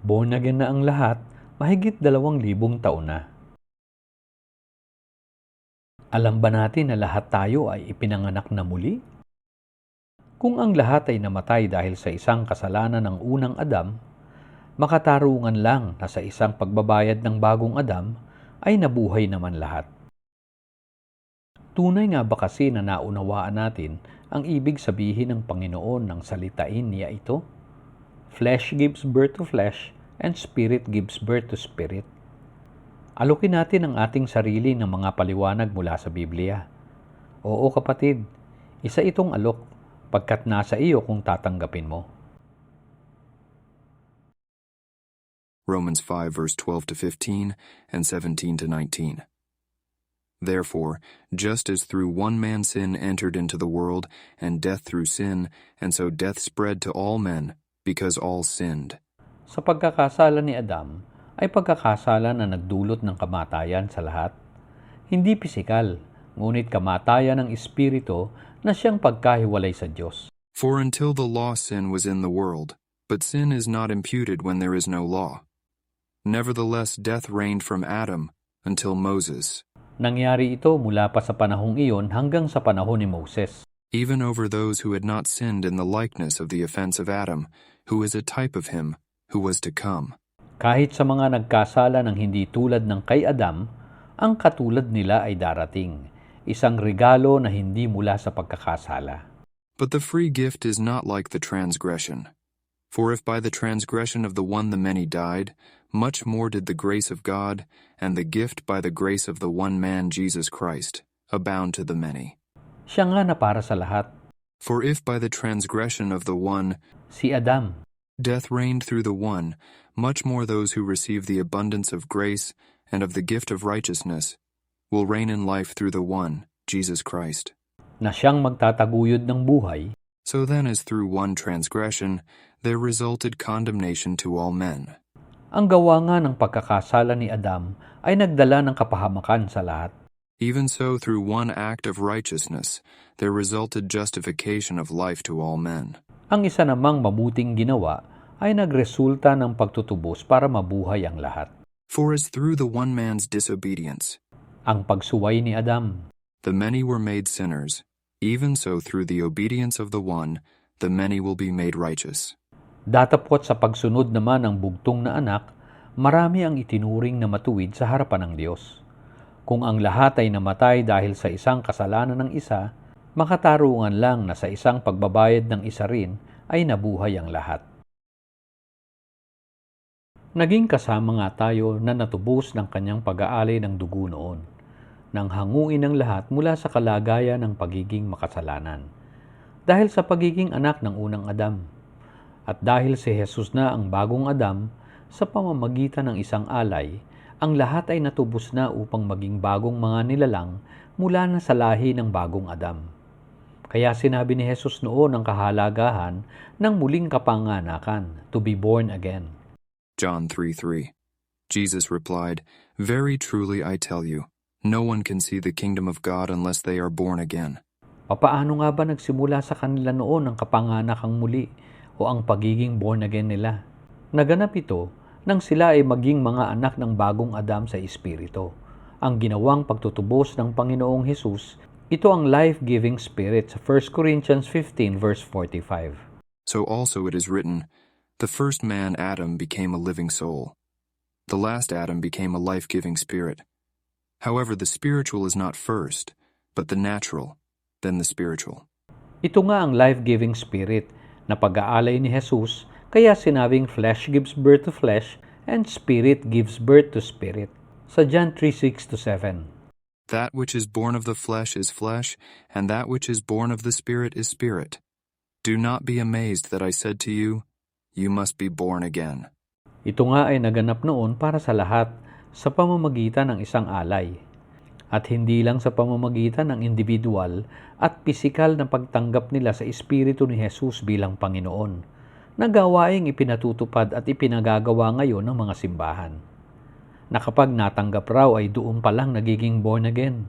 Born again na ang lahat, mahigit dalawang libong taon na. Alam ba natin na lahat tayo ay ipinanganak na muli? Kung ang lahat ay namatay dahil sa isang kasalanan ng unang Adam, makatarungan lang na sa isang pagbabayad ng bagong Adam ay nabuhay naman lahat. Tunay nga ba kasi na naunawaan natin ang ibig sabihin ng Panginoon ng salitain niya ito? Flesh gives birth to flesh and spirit gives birth to spirit. Alukin natin ang ating sarili ng mga paliwanag mula sa Biblia. Oo kapatid, isa itong alok pagkat nasa iyo kung tatanggapin mo. Romans 5 verse 12 to 15 and 17 to 19. Therefore, just as through one man sin entered into the world, and death through sin, and so death spread to all men, because all sinned. Sa pagkakasala ni Adam, ay pagkakasala na nagdulot ng kamatayan sa lahat. Hindi pisikal, ngunit kamatayan ng espiritu na siyang pagkahiwalay sa Diyos. For until the law sin was in the world, but sin is not imputed when there is no law. Nevertheless, death reigned from Adam until Moses, Nangyari ito mula pa sa panahong iyon hanggang sa panahon ni Moses. Even over those who had not sinned in the likeness of the offense of Adam, who is a type of him who was to come. Kahit sa mga nagkasala ng hindi tulad ng kay Adam, ang katulad nila ay darating. Isang regalo na hindi mula sa pagkakasala. But the free gift is not like the transgression. For if by the transgression of the one the many died, much more did the grace of God, and the gift by the grace of the one man Jesus Christ, abound to the many. Siya nga na para sa lahat, For if by the transgression of the one si Adam. death reigned through the one, much more those who receive the abundance of grace and of the gift of righteousness will reign in life through the one, Jesus Christ. na siyang magtataguyod ng buhay, So then, as through one transgression there resulted condemnation to all men, ang gawa nga ng pagkakasala ni Adam ay nagdala ng kapahamakan sa lahat. Even so through one act of righteousness there resulted justification of life to all men. Ang isa namang mabuting ginawa ay nagresulta ng pagtutubos para mabuhay ang lahat. For as through the one man's disobedience Ang pagsuway ni Adam, the many were made sinners, even so through the obedience of the one the many will be made righteous. datapwat sa pagsunod naman ng bugtong na anak, marami ang itinuring na matuwid sa harapan ng Diyos. Kung ang lahat ay namatay dahil sa isang kasalanan ng isa, makatarungan lang na sa isang pagbabayad ng isa rin ay nabuhay ang lahat. Naging kasama nga tayo na natubos ng kanyang pag-aalay ng dugo noon, nang hanguin ang lahat mula sa kalagayan ng pagiging makasalanan. Dahil sa pagiging anak ng unang Adam, at dahil si Jesus na ang bagong Adam, sa pamamagitan ng isang alay, ang lahat ay natubos na upang maging bagong mga nilalang mula na sa lahi ng bagong Adam. Kaya sinabi ni Jesus noon ang kahalagahan ng muling kapanganakan, to be born again. John 3 3. Jesus replied, Very truly I tell you, no one can see the kingdom of God unless they are born again. Papaano nga ba nagsimula sa kanila noon ang kapanganakang muli o ang pagiging born again nila? Naganap ito nang sila ay maging mga anak ng bagong Adam sa Espiritu. Ang ginawang pagtutubos ng Panginoong Hesus, ito ang life-giving spirit sa 1 Corinthians 15 verse 45. So also it is written, The first man, Adam, became a living soul. The last Adam became a life giving spirit. However, the spiritual is not first, but the natural, then the spiritual. Ito nga ang life-giving spirit na pag-aalay ni Jesus, kaya sinabing flesh gives birth to flesh and spirit gives birth to spirit. Sa John 3:6 to 7. That which is born of the flesh is flesh, and that which is born of the spirit is spirit. Do not be amazed that I said to you, You must be born again. Ito nga ay naganap noon para sa lahat sa pamamagitan ng isang alay. At hindi lang sa pamamagitan ng individual at pisikal na pagtanggap nila sa Espiritu ni Jesus bilang Panginoon, na gawaing ipinatutupad at ipinagagawa ngayon ng mga simbahan. Na kapag natanggap raw ay doon pa lang nagiging born again.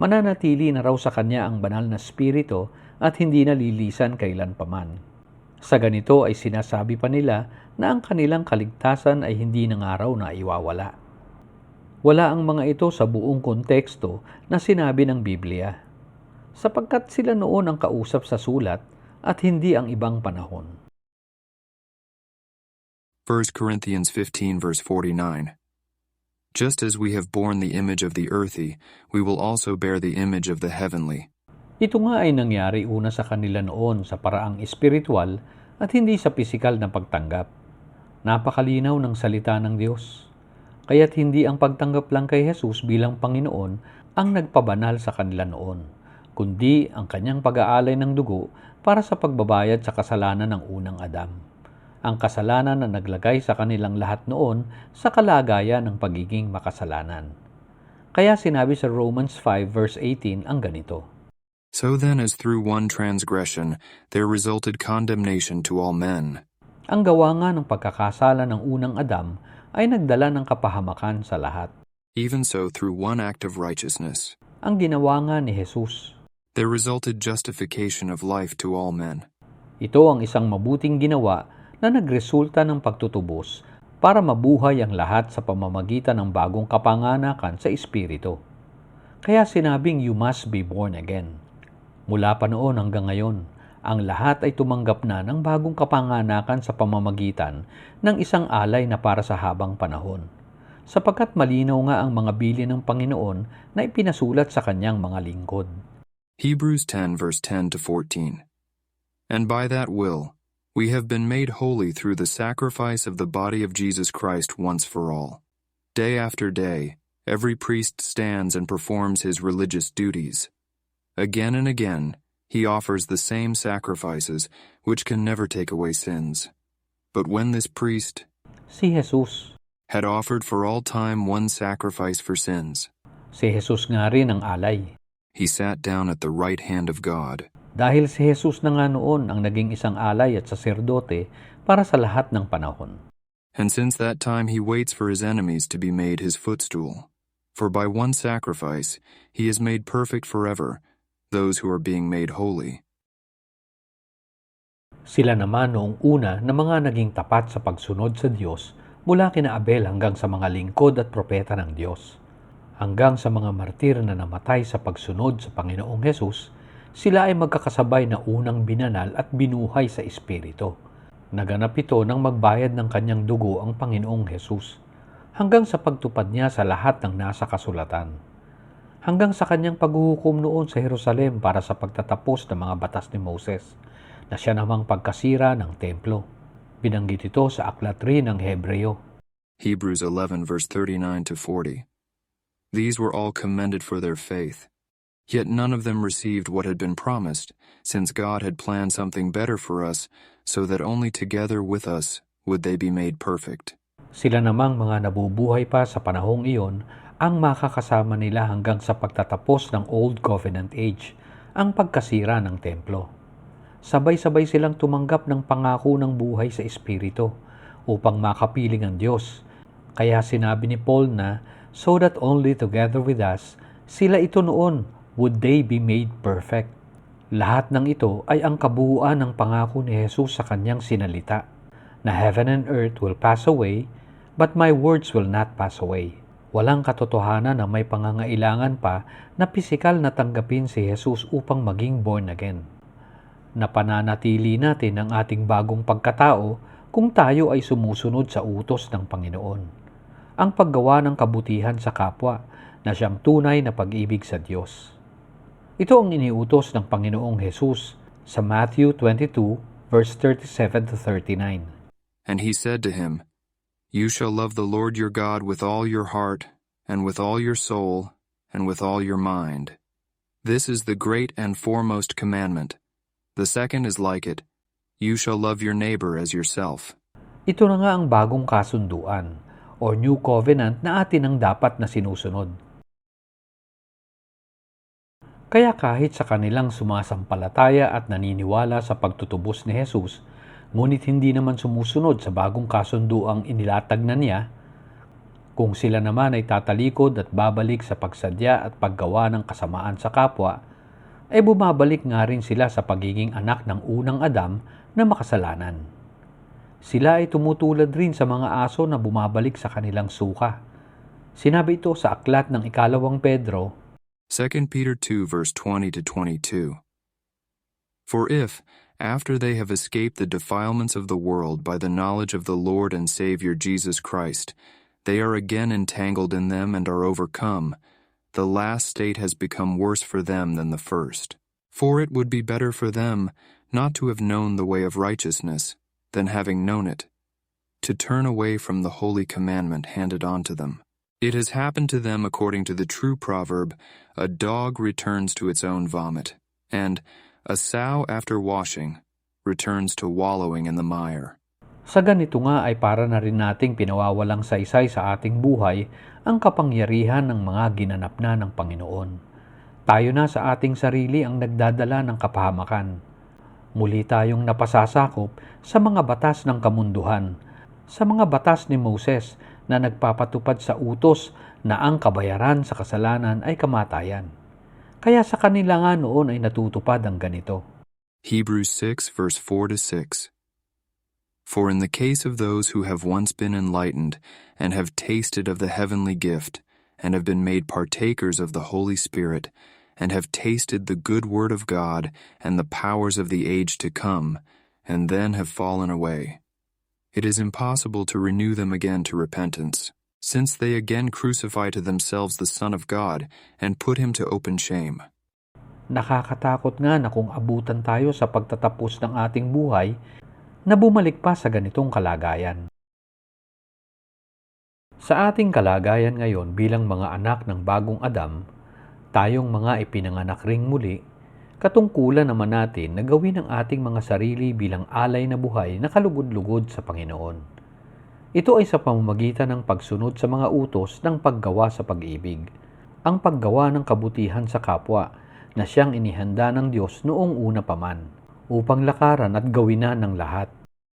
Mananatili na raw sa Kanya ang banal na Espiritu at hindi nalilisan kailan paman. Sa ganito ay sinasabi pa nila na ang kanilang kaligtasan ay hindi ng araw na iwawala. Wala ang mga ito sa buong konteksto na sinabi ng Biblia, sapagkat sila noon ang kausap sa sulat at hindi ang ibang panahon. 1 Corinthians 15, verse 49. Just as we have borne the image of the earthy, we will also bear the image of the heavenly. Ito nga ay nangyari una sa kanila noon sa paraang espiritual at hindi sa pisikal na pagtanggap. Napakalinaw ng salita ng Diyos. Kaya't hindi ang pagtanggap lang kay Jesus bilang Panginoon ang nagpabanal sa kanila noon, kundi ang kanyang pag-aalay ng dugo para sa pagbabayad sa kasalanan ng unang Adam. Ang kasalanan na naglagay sa kanilang lahat noon sa kalagayan ng pagiging makasalanan. Kaya sinabi sa Romans 5 verse 18 ang ganito. So then, as through one transgression there resulted condemnation to all men, Ang gawa nga ng pagkakasala ng unang Adam ay nagdala ng kapahamakan sa lahat. even so through one act of righteousness Ang ginawa nga ni Jesus. there resulted justification of life to all men. Ito ang isang mabuting ginawa na nagresulta ng pagtutubos para mabuhay ang lahat sa pamamagitan ng bagong kapanganakan sa Espiritu. Kaya sinabing you must be born again. Mula pa noon hanggang ngayon, ang lahat ay tumanggap na ng bagong kapanganakan sa pamamagitan ng isang alay na para sa habang panahon. Sapagkat malinaw nga ang mga bilin ng Panginoon na ipinasulat sa kanyang mga lingkod. Hebrews 10, verse 10 to 14. And by that will, we have been made holy through the sacrifice of the body of Jesus Christ once for all. Day after day, every priest stands and performs his religious duties. Again and again, he offers the same sacrifices, which can never take away sins. But when this priest Si Jesus. had offered for all time one sacrifice for sins, Si Jesus nga rin ang alay. he sat down at the right hand of God. Dahil si Jesus na nga noon ang naging isang alay at saserdote para sa lahat ng panahon. And since that time he waits for his enemies to be made his footstool. For by one sacrifice he has made perfect forever those who are being made holy. Sila naman noong una na mga naging tapat sa pagsunod sa Diyos mula kina Abel hanggang sa mga lingkod at propeta ng Diyos. Hanggang sa mga martir na namatay sa pagsunod sa Panginoong Hesus, sila ay magkakasabay na unang binanal at binuhay sa Espiritu. Naganap ito nang magbayad ng kanyang dugo ang Panginoong Hesus, hanggang sa pagtupad niya sa lahat ng nasa kasulatan. Hanggang sa kanyang paghuhukom noon sa Jerusalem para sa pagtatapos ng mga batas ni Moses, na siya namang pagkasira ng templo. Binanggit ito sa aklat rin ng Hebreo. Hebrews 11 verse 39 to 40. These were all commended for their faith. Yet none of them received what had been promised, since God had planned something better for us, so that only together with us would they be made perfect. Sila namang mga nabubuhay pa sa panahong iyon ang makakasama nila hanggang sa pagtatapos ng Old Covenant Age, ang pagkasira ng templo. Sabay-sabay silang tumanggap ng pangako ng buhay sa Espiritu upang makapiling ang Diyos. Kaya sinabi ni Paul na, so that only together with us, sila ito noon would they be made perfect. Lahat ng ito ay ang kabuuan ng pangako ni Jesus sa kanyang sinalita, na heaven and earth will pass away, but my words will not pass away. Walang katotohanan na may pangangailangan pa na pisikal na tanggapin si Jesus upang maging born again. Napananatili natin ang ating bagong pagkatao kung tayo ay sumusunod sa utos ng Panginoon. Ang paggawa ng kabutihan sa kapwa na siyang tunay na pag-ibig sa Diyos. Ito ang iniutos ng Panginoong Jesus sa Matthew 22 verse 37 to 39. And he said to him, You shall love the Lord your God with all your heart, and with all your soul, and with all your mind. This is the great and foremost commandment. The second is like it You shall love your neighbor as yourself. Ito na nga ang bagong kasunduan o new covenant na atin ang dapat na sinusunod. Kaya kahit sa kanilang sumasampalataya at naniniwala sa pagtutubos ni Jesus, ngunit hindi naman sumusunod sa bagong kasunduang inilatag na niya, kung sila naman ay tatalikod at babalik sa pagsadya at paggawa ng kasamaan sa kapwa, ay bumabalik nga rin sila sa pagiging anak ng unang Adam na makasalanan. Sila ay tumutulad rin sa mga aso na bumabalik sa kanilang suka. Sinabi ito sa aklat ng ikalawang Pedro 2 Peter 2 verse 20 to 22. For if, after they have escaped the defilements of the world by the knowledge of the Lord and Savior Jesus Christ, they are again entangled in them and are overcome, the last state has become worse for them than the first. For it would be better for them not to have known the way of righteousness than having known it, to turn away from the holy commandment handed on to them. It has happened to them according to the true proverb, a dog returns to its own vomit, and a sow after washing returns to wallowing in the mire. Sa ganito nga ay para na rin nating pinawawalang saysay sa ating buhay ang kapangyarihan ng mga ginanap na ng Panginoon. Tayo na sa ating sarili ang nagdadala ng kapahamakan. Muli tayong napasasakop sa mga batas ng kamunduhan, sa mga batas ni Moses na nagpapatupad sa utos na ang kabayaran sa kasalanan ay kamatayan. Kaya sa kanila nga noon ay natutupad ang ganito. Hebrews 6 verse 4 to 6. For in the case of those who have once been enlightened and have tasted of the heavenly gift and have been made partakers of the Holy Spirit and have tasted the good word of God and the powers of the age to come and then have fallen away, it is impossible to renew them again to repentance, since they again crucify to themselves the Son of God and put him to open shame. Nakakatakot nga na kung abutan tayo sa pagtatapos ng ating buhay na bumalik pa sa ganitong kalagayan. Sa ating kalagayan ngayon bilang mga anak ng bagong Adam, tayong mga ipinanganak ring muli, katungkulan naman natin na gawin ang ating mga sarili bilang alay na buhay na kalugod-lugod sa Panginoon. Ito ay sa pamamagitan ng pagsunod sa mga utos ng paggawa sa pag-ibig, ang paggawa ng kabutihan sa kapwa na siyang inihanda ng Diyos noong una pa man, upang lakaran at gawinan ng lahat.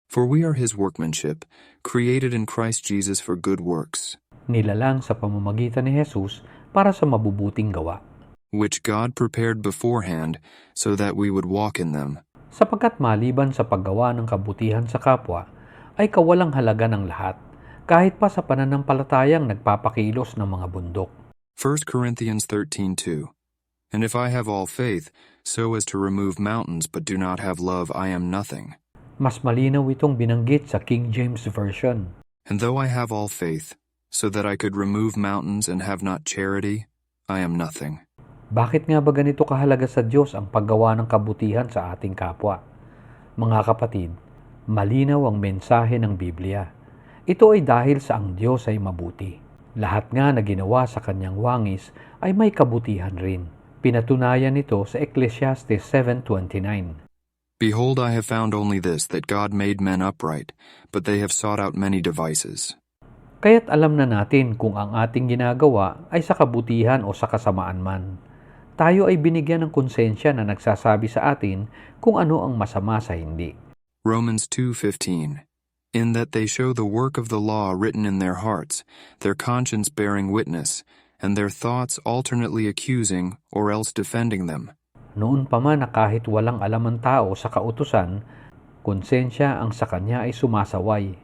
For we are his workmanship, created in Christ Jesus for good works, Nilalang sa pamamagitan ni Jesus para sa mabubuting gawa, which God prepared beforehand so that we would walk in them. sapagkat maliban sa paggawa ng kabutihan sa kapwa, ay kawalang halaga ng lahat, kahit pa sa pananampalatayang nagpapakilos ng mga bundok. 1 Corinthians 13:2. And if I have all faith, so as to remove mountains, but do not have love, I am nothing. Mas malinaw itong binanggit sa King James Version. And though I have all faith, so that I could remove mountains and have not charity, I am nothing. Bakit nga ba ganito kahalaga sa Diyos ang paggawa ng kabutihan sa ating kapwa? Mga kapatid, malinaw ang mensahe ng Biblia. Ito ay dahil sa ang Diyos ay mabuti. Lahat nga na ginawa sa kanyang wangis ay may kabutihan rin. Pinatunayan nito sa Ecclesiastes 7.29. Behold, I have found only this, that God made men upright, but they have sought out many devices. Kaya't alam na natin kung ang ating ginagawa ay sa kabutihan o sa kasamaan man. Tayo ay binigyan ng konsensya na nagsasabi sa atin kung ano ang masama sa hindi. Romans 2:15 In that they show the work of the law written in their hearts their conscience bearing witness and their thoughts alternately accusing or else defending them Noon pa man na kahit walang alam ang tao sa kautusan, konsensya ang sa kanya ay sumasaway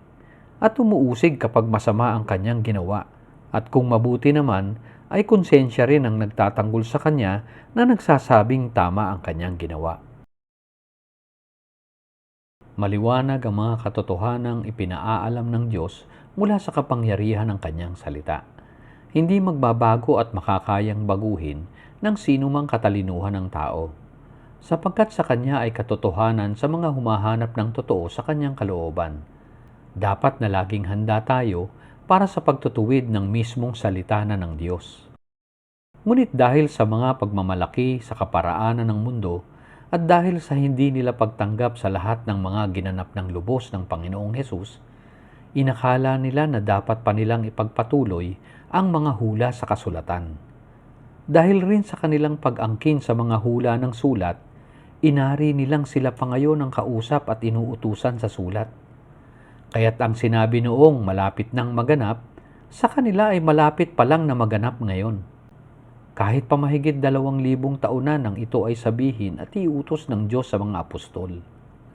at umuusig kapag masama ang kanyang ginawa. At kung mabuti naman, ay konsensya rin ang nagtatanggol sa kanya na nagsasabing tama ang kanyang ginawa. Maliwanag ang mga katotohanang ipinaaalam ng Diyos mula sa kapangyarihan ng kanyang salita. Hindi magbabago at makakayang baguhin ng sino mang katalinuhan ng tao, sapagkat sa kanya ay katotohanan sa mga humahanap ng totoo sa kanyang kalooban. Dapat na laging handa tayo para sa pagtutuwid ng mismong salita na ng Diyos. Ngunit dahil sa mga pagmamalaki sa kaparaanan ng mundo at dahil sa hindi nila pagtanggap sa lahat ng mga ginanap ng lubos ng Panginoong Hesus, inakala nila na dapat pa nilang ipagpatuloy ang mga hula sa kasulatan. Dahil rin sa kanilang pag-angkin sa mga hula ng sulat, inari nilang sila pa ngayon ang kausap at inuutusan sa sulat. Kaya't ang sinabi noong malapit nang maganap, sa kanila ay malapit pa lang na maganap ngayon. Kahit pa mahigit dalawang libong taon na nang ito ay sabihin at iutos ng Diyos sa mga apostol.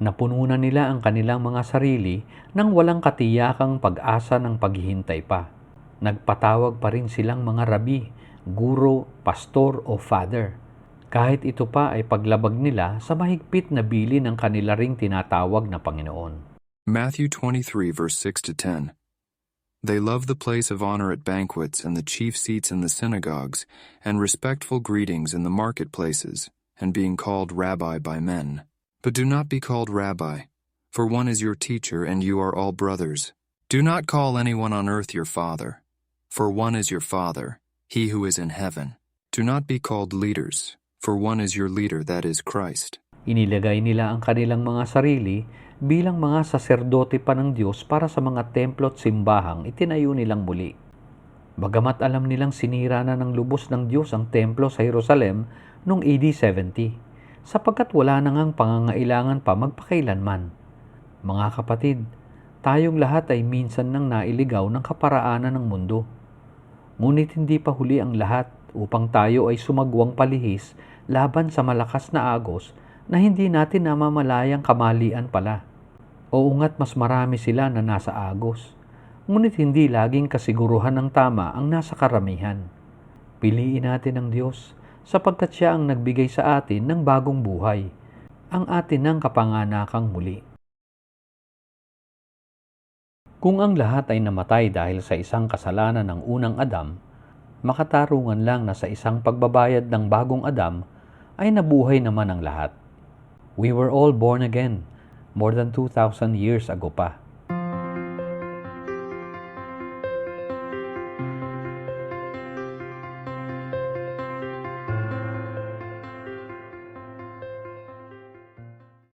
Napuno na nila ang kanilang mga sarili nang walang katiyakang pag-asa ng paghihintay pa. Nagpatawag pa rin silang mga rabi, guro, pastor o father. Kahit ito pa ay paglabag nila sa mahigpit na bili ng kanila ring tinatawag na Panginoon. Matthew 23, verse 6 to 10. They love the place of honor at banquets and the chief seats in the synagogues, and respectful greetings in the marketplaces, and being called rabbi by men. But do not be called rabbi, for one is your teacher, and you are all brothers. Do not call anyone on earth your father, for one is your father, he who is in heaven. Do not be called leaders, for one is your leader, that is Christ. Inilagay nila ang kanilang mga sarili bilang mga saserdote pa ng Diyos para sa mga templo at simbahang itinayo nilang muli. Bagamat alam nilang sinira na ng lubos ng Diyos ang templo sa Jerusalem noong AD 70, sapagkat wala na ngang pangangailangan pa magpakailanman. Mga kapatid, tayong lahat ay minsan nang nailigaw ng kaparaanan ng mundo. Ngunit hindi pa huli ang lahat upang tayo ay sumagwang palihis laban sa malakas na agos na hindi natin namamalayang kamalian pala. Oo nga't mas marami sila na nasa agos. Ngunit hindi laging kasiguruhan ng tama ang nasa karamihan. Piliin natin ang Diyos sapagkat siya ang nagbigay sa atin ng bagong buhay, ang atin ng kapanganakang muli. Kung ang lahat ay namatay dahil sa isang kasalanan ng unang Adam, makatarungan lang na sa isang pagbabayad ng bagong Adam ay nabuhay naman ang lahat. We were all born again more than 2,000 years ago pa.